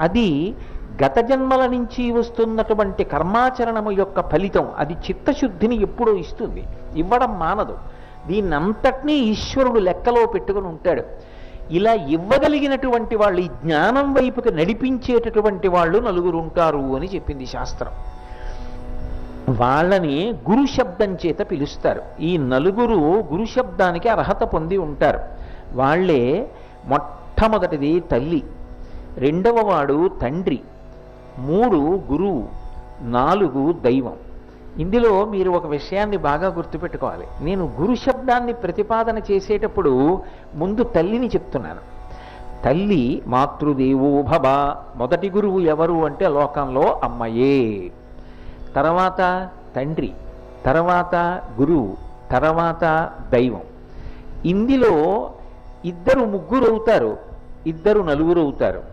అది గత జన్మల నుంచి వస్తున్నటువంటి కర్మాచరణము యొక్క ఫలితం అది చిత్తశుద్ధిని ఎప్పుడూ ఇస్తుంది ఇవ్వడం మానదు. దీన్నంతటినీ ఈశ్వరుడు లెక్కలో పెట్టుకుని ఉంటాడు. ఇలా ఇవ్వగలిగినటువంటి వాళ్ళు ఈ జ్ఞానం వైపుకి నడిపించేటటువంటి వాళ్ళు నలుగురు ఉంటారు అని చెప్పింది శాస్త్రం. వాళ్ళని గురు శబ్దం చేత పిలుస్తారు. ఈ నలుగురు గురు శబ్దానికి అర్హత పొంది ఉంటారు. వాళ్ళే మొట్టమొదటిది తల్లి. రెండవ వాడు తండ్రి మూడు గురువు నాలుగు దైవం. ఇందులో మీరు ఒక విషయాన్ని బాగా గుర్తుపెట్టుకోవాలి. నేను గురు శబ్దాన్ని ప్రతిపాదన చేసేటప్పుడు ముందు తల్లిని చెప్తున్నాను. తల్లి మాతృదేవో భవ మొదటి గురువు ఎవరు అంటే లోకంలో అమ్మయే. తర్వాత తండ్రి తర్వాత గురువు తర్వాత దైవం. ఇందులో ఇద్దరు ముగ్గురు అవుతారు ఇద్దరు నలుగురు అవుతారు